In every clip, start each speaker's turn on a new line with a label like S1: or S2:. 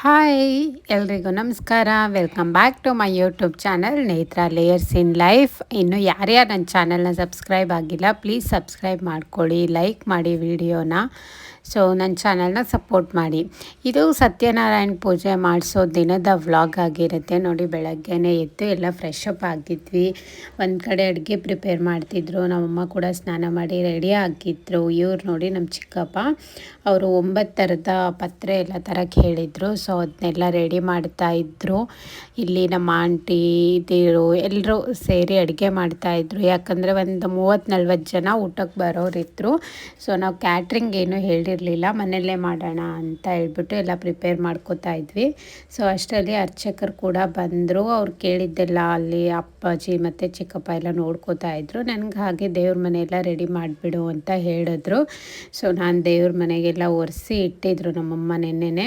S1: Hi ಎಲ್ರಿಗೂ ನಮಸ್ಕಾರ. Welcome back to my YouTube channel Netra layers in life ಇನ್ನು ಯಾರ್ಯಾರು ನನ್ನ ಚಾನಲ್ನ ಸಬ್ಸ್ಕ್ರೈಬ್ ಆಗಿಲ್ಲ ಪ್ಲೀಸ್ ಸಬ್ಸ್ಕ್ರೈಬ್ ಮಾಡ್ಕೊಳ್ಳಿ ಲೈಕ್ ಮಾಡಿ ವಿಡಿಯೋನ ಸೊ ನನ್ನ ಚಾನಲ್ನ ಸಪೋರ್ಟ್ ಮಾಡಿ. ಇದು ಸತ್ಯನಾರಾಯಣ ಪೂಜೆ ಮಾಡಿಸೋ ದಿನದ ವ್ಲಾಗ್ ಆಗಿರುತ್ತೆ. ನೋಡಿ, ಬೆಳಗ್ಗೆನೇ ಎದ್ದು ಎಲ್ಲ ಫ್ರೆಶ್ ಅಪ್ ಆಗಿದ್ವಿ. ಒಂದು ಕಡೆ ಅಡುಗೆ ಪ್ರಿಪೇರ್ ಮಾಡ್ತಿದ್ರು. ನಮ್ಮಮ್ಮ ಕೂಡ ಸ್ನಾನ ಮಾಡಿ ರೆಡಿ ಆಗಿದ್ರು. ಇವ್ರು ನೋಡಿ ನಮ್ಮ ಚಿಕ್ಕಪ್ಪ, ಅವರು ಒಂಬತ್ತು ಥರದ ಪತ್ರೆ ಎಲ್ಲ ಥರಕ್ಕೆ ಹೇಳಿದರು. ಸೊ ಅದನ್ನೆಲ್ಲ ರೆಡಿ ಮಾಡ್ತಾ ಇದ್ದರು ಇಲ್ಲಿ ನಮ್ಮ ಆಂಟಿ ಇದಿರು ಎಲ್ಲರೂ ಸೇರಿ ಅಡುಗೆ ಮಾಡ್ತಾಯಿದ್ರು ಯಾಕಂದರೆ ಒಂದು ಮೂವತ್ತು ನಲ್ವತ್ತು ಜನ ಊಟಕ್ಕೆ ಬರೋರಿದ್ರು. ಸೊ ನಾವು ಕ್ಯಾಟ್ರಿಂಗ್ ಏನು ಹೇಳಿ ಇರಲಿಲ್ಲ, ಮನೆಯಲ್ಲೇ ಮಾಡೋಣ ಅಂತ ಹೇಳ್ಬಿಟ್ಟು ಎಲ್ಲ ಪ್ರಿಪೇರ್ ಮಾಡ್ಕೋತಾ ಇದ್ವಿ. ಸೊ ಅಷ್ಟರಲ್ಲಿ ಅರ್ಚಕರು ಕೂಡ ಬಂದರು, ಅವ್ರು ಕೇಳಿದ್ದೆಲ್ಲ ಅಲ್ಲಿ ಅಪ್ಪಾಜಿ ಮತ್ತು ಚಿಕ್ಕಪ್ಪ ಎಲ್ಲ ನೋಡ್ಕೋತಾ ಇದ್ರು. ನನಗೆ ಹಾಗೆ ದೇವ್ರ ಮನೆಯೆಲ್ಲ ರೆಡಿ ಮಾಡಿಬಿಡು ಅಂತ ಹೇಳಿದ್ರು. ಸೊ ನಾನು ದೇವ್ರ ಮನೆಗೆಲ್ಲ ಒರೆಸಿ ಇಟ್ಟಿದ್ರು ನಮ್ಮಮ್ಮ ನೆನ್ನೆನೆ.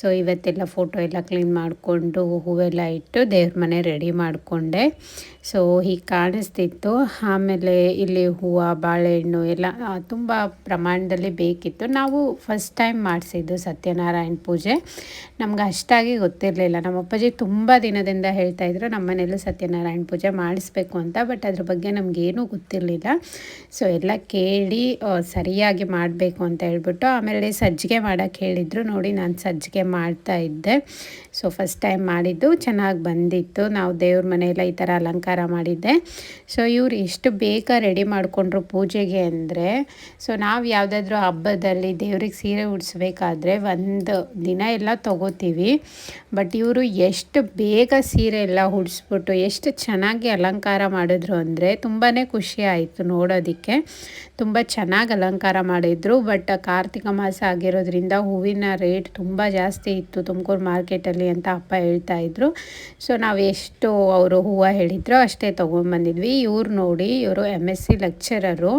S1: ಸೊ ಇವತ್ತೆಲ್ಲ ಫೋಟೋ ಎಲ್ಲ ಕ್ಲೀನ್ ಮಾಡಿಕೊಂಡು ಹೂವೆಲ್ಲ ಇಟ್ಟು ದೇವ್ರ ಮನೆ ರೆಡಿ ಮಾಡಿಕೊಂಡೆ. ಸೊ ಹೀಗೆ ಕಾಣಿಸ್ತಿತ್ತು. ಆಮೇಲೆ ಇಲ್ಲಿ ಹೂವು, ಬಾಳೆಹಣ್ಣು ಎಲ್ಲ ತುಂಬ ಪ್ರಮಾಣದಲ್ಲಿ ಬೇಕಿತ್ತು. ನಾವು ಫಸ್ಟ್ ಟೈಮ್ ಮಾಡಿಸಿದ್ದು ಸತ್ಯನಾರಾಯಣ ಪೂಜೆ. ನಮ್ಗೆ ಅಷ್ಟಾಗಿ ಗೊತ್ತಿರಲಿಲ್ಲ. ನಮ್ಮ ಅಪ್ಪಾಜಿ ತುಂಬ ದಿನದಿಂದ ಹೇಳ್ತಾಯಿದ್ರು ನಮ್ಮ ಮನೇಲೂ ಸತ್ಯನಾರಾಯಣ ಪೂಜೆ ಮಾಡಿಸ್ಬೇಕು ಅಂತ ಬಟ್ ಅದ್ರ ಬಗ್ಗೆ ನಮಗೇನೂ ಗೊತ್ತಿರಲಿಲ್ಲ. ಸೊ ಎಲ್ಲ ಕೇಳಿ ಸರಿಯಾಗಿ ಮಾಡಬೇಕು ಅಂತ ಹೇಳ್ಬಿಟ್ಟು, ಆಮೇಲೆ ಸಜ್ಜಿಗೆ ಮಾಡೋಕ್ಕೆ ಹೇಳಿದ್ರು. ನೋಡಿ, ನಾನು ಸಜ್ಜಿಗೆ ಮಾಡ್ತಾ ಇದ್ದೆ. ಸೊ ಫಸ್ಟ್ ಟೈಮ್ ಮಾಡಿದ್ದು, ಚೆನ್ನಾಗಿ ಬಂದಿತ್ತು. ನಾವು ದೇವ್ರ ಮನೆಯೆಲ್ಲ ಈ ಥರ ಅಲಂಕಾರ ಮಾಡಿದ್ದೆ. ಸೊ ಇವ್ರು ಎಷ್ಟು ಬೇಗ ರೆಡಿ ಮಾಡಿಕೊಂಡ್ರು ಪೂಜೆಗೆ ಅಂದರೆ ಸೊ ನಾವು ಯಾವುದಾದ್ರೂ ಹಬ್ಬದಲ್ಲಿ ದೇವ್ರಿಗೆ ಸೀರೆ ಉಡಿಸ್ಬೇಕಾದ್ರೆ ಒಂದು ದಿನ ಎಲ್ಲ ತೊಗೋತೀವಿ. ಬಟ್ ಇವರು ಎಷ್ಟು ಬೇಗ ಸೀರೆ ಎಲ್ಲ ಉಡಿಸ್ಬಿಟ್ಟು ಎಷ್ಟು ಚೆನ್ನಾಗಿ ಅಲಂಕಾರ ಮಾಡಿದ್ರು ಅಂದರೆ ತುಂಬಾ ಖುಷಿ ಆಯಿತು ನೋಡೋದಕ್ಕೆ. ತುಂಬ ಚೆನ್ನಾಗಿ ಅಲಂಕಾರ ಮಾಡಿದರು. ಬಟ್ ಕಾರ್ತಿಕ ಮಾಸ ಆಗಿರೋದ್ರಿಂದ ಹೂವಿನ ರೇಟ್ ತುಂಬ ಜಾಸ್ತಿ ಇತ್ತು ತುಮಕೂರು ಮಾರ್ಕೆಟಲ್ಲಿ ಅಂತ ಅಪ್ಪ ಹೇಳ್ತಾ ಇದ್ರು. ಸೊ ನಾವು ಎಷ್ಟು ಅವರು ಹೂವು ಹೇಳಿದ್ರು ಅಷ್ಟೇ ತೊಗೊಂಬಂದಿದ್ವಿ. ಇವ್ರು ನೋಡಿ ಇವರು M S C lecturer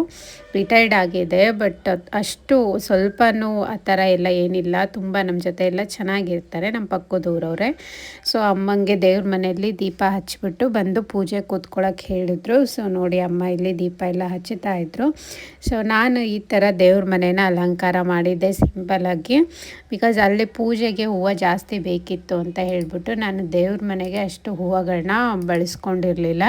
S1: retired ಆಗಿದೆ. ಬಟ್ ಅಷ್ಟು ಸ್ವಲ್ಪನೂ ಆ ಥರ ಎಲ್ಲ ಏನಿಲ್ಲ. ತುಂಬ ನಮ್ಮ ಜೊತೆ ಎಲ್ಲ ಚೆನ್ನಾಗಿರ್ತಾರೆ ನಮ್ಮ ಪಕ್ಕದೂರವ್ರೆ. ಸೊ ಅಮ್ಮಂಗೆ ದೇವ್ರ ಮನೆಯಲ್ಲಿ ದೀಪ ಹಚ್ಚಿಬಿಟ್ಟು ಬಂದು ಪೂಜೆ ಕೂತ್ಕೊಳ್ಳೋಕೆ ಹೇಳಿದ್ರು. ಸೊ ನೋಡಿ ಅಮ್ಮ ಇಲ್ಲಿ ದೀಪ ಎಲ್ಲ ಹಚ್ಚುತ್ತಾ ಇದ್ರು. ಸೊ ನಾನು ಈ ಥರ ದೇವ್ರ ಮನೇನ ಅಲಂಕಾರ ಮಾಡಿದ್ದೆ ಸಿಂಪಲಾಗಿ ಬಿಕಾಸ್ ಅಲ್ಲಿ ಪೂಜೆಗೆ ಹೂವು ಜಾಸ್ತಿ ಬೇಕಿತ್ತು ಅಂತ ಹೇಳಿಬಿಟ್ಟು ನಾನು ದೇವ್ರ ಮನೆಗೆ ಅಷ್ಟು ಹೂವುಗಳನ್ನ ಬಳಸ್ಕೊಂಡಿರಲಿಲ್ಲ.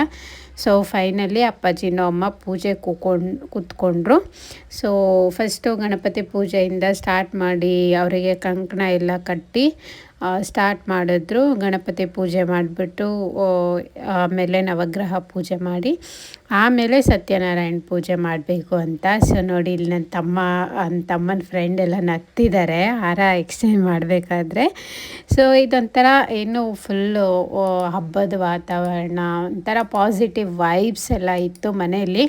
S1: ಸೊ ಫೈನಲಿ ಅಪ್ಪಾಜಿನೂ ಅಮ್ಮ ಪೂಜೆ ಕೂಕೊಂಡು, ಕೂತ್ಕೊಂಡ್ರು. ಸೊ ಫಸ್ಟು ಗಣಪತಿ ಪೂಜೆಯಿಂದ ಸ್ಟಾರ್ಟ್ ಮಾಡಿ ಅವರಿಗೆ ಕಂಕಣ ಎಲ್ಲ ಕಟ್ಟಿ ಸ್ಟಾರ್ಟ್ ಮಾಡಿದ್ರು, ಗಣಪತಿ ಪೂಜೆ ಮಾಡಿಬಿಟ್ಟು ಆಮೇಲೆ ನವಗ್ರಹ ಪೂಜೆ ಮಾಡಿ, ಆಮೇಲೆ ಸತ್ಯನಾರಾಯಣ ಪೂಜೆ ಮಾಡಬೇಕು ಅಂತ. ಸೊ ನೋಡಿ, ಇಲ್ಲಿ ನನ್ನ ತಮ್ಮ ನನ್ನ ತಮ್ಮನ ಫ್ರೆಂಡ್ ಎಲ್ಲ ನಗ್ತಿದ್ದಾರೆ ಹಾರ ಎಕ್ಸ್ಚೇಂಜ್ ಮಾಡಬೇಕಾದ್ರೆ. ಸೊ ಇದೊಂಥರ ಏನು ಫುಲ್ಲು ಹಬ್ಬದ ವಾತಾವರಣ, ಒಂಥರ ಪಾಸಿಟಿವ್ ವೈಬ್ಸ್ ಎಲ್ಲ ಇತ್ತು ಮನೆಯಲ್ಲಿ.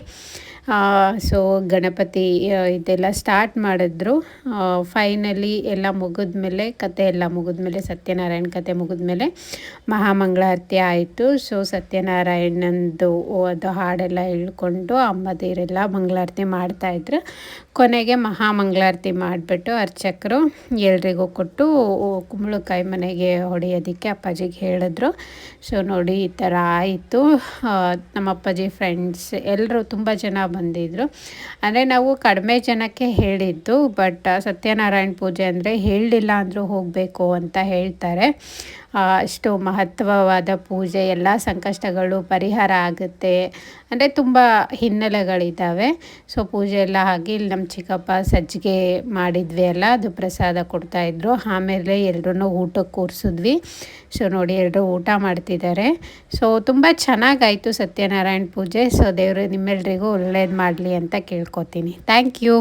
S1: ಸೊ ಗಣಪತಿ ಇದೆಲ್ಲ ಸ್ಟಾರ್ಟ್ ಮಾಡಿದ್ರು. ಫೈನಲಿ ಎಲ್ಲ ಮುಗಿದ್ಮೇಲೆ, ಕತೆ ಎಲ್ಲ ಮುಗಿದ್ಮೇಲೆ, ಸತ್ಯನಾರಾಯಣ ಕತೆ ಮುಗಿದ್ಮೇಲೆ ಮಹಾಮಂಗಳಾರತಿ ಆಯಿತು. ಸೊ ಸತ್ಯನಾರಾಯಣಂದು ಅದು ಹಾಡೆಲ್ಲ ಹೇಳ್ಕೊಂಡು ಅಮ್ಮದಿರೆಲ್ಲ ಮಂಗಳಾರತಿ ಮಾಡ್ತಾಯಿದ್ರು ಕೊನೆಗೆ ಮಹಾಮಂಗಳಾರತಿ ಮಾಡಿಬಿಟ್ಟು ಅರ್ಚಕರು ಎಲ್ರಿಗೂ ಕೊಟ್ಟು ಕುಂಬಳಕಾಯಿ ಮನೆಗೆ ಹೊಡೆಯೋದಕ್ಕೆ ಅಪ್ಪಾಜಿಗೆ ಹೇಳಿದ್ರು. ಸೊ ನೋಡಿ ಈ ಥರ ಆಯಿತು. ನಮ್ಮ ಅಪ್ಪಾಜಿ ಫ್ರೆಂಡ್ಸ್ ಎಲ್ಲರೂ ತುಂಬ ಜನ ಬಂದಿದ್ದರು ಅಂದರೆ ನಾವು ಕಡಿಮೆ ಜನಕ್ಕೆ ಹೇಳಿದ್ದು ಬಟ್ ಸತ್ಯನಾರಾಯಣ ಪೂಜೆ ಅಂದರೆ ಹೇಳಿಲ್ಲ ಅಂದರೂ ಹೋಗಬೇಕು ಅಂತ ಹೇಳ್ತಾರೆ. ಅಷ್ಟು ಮಹತ್ವವಾದ ಪೂಜೆ, ಎಲ್ಲ ಸಂಕಷ್ಟಗಳು ಪರಿಹಾರ ಆಗುತ್ತೆ. ಅಂದರೆ ತುಂಬ ಹಿನ್ನೆಲೆಗಳಿದ್ದಾವೆ ಸೊ ಪೂಜೆ ಎಲ್ಲ ಆಗಿ ಇಲ್ಲಿ ನಮ್ಮ ಚಿಕ್ಕಪ್ಪ ಸಜ್ಜಿಗೆ ಮಾಡಿದ್ವಿ ಅಲ್ಲ, ಅದು ಪ್ರಸಾದ ಕೊಡ್ತಾಯಿದ್ರು ಆಮೇಲೆ ಎಲ್ಲರೂ ಊಟಕ್ಕೆ ಕೂರಿಸಿದ್ವಿ. ಸೊ ನೋಡಿ ಎಲ್ಲರೂ ಊಟ ಮಾಡ್ತಿದ್ದಾರೆ ಸೊ ತುಂಬ ಚೆನ್ನಾಗಾಯಿತು ಸತ್ಯನಾರಾಯಣ ಪೂಜೆ. ಸೊ ದೇವರು, ನಿಮ್ಮೆಲ್ರಿಗೂ ಒಳ್ಳೇದು ಮಾಡಲಿ ಅಂತ ಕೇಳ್ಕೊತೀನಿ. Thank you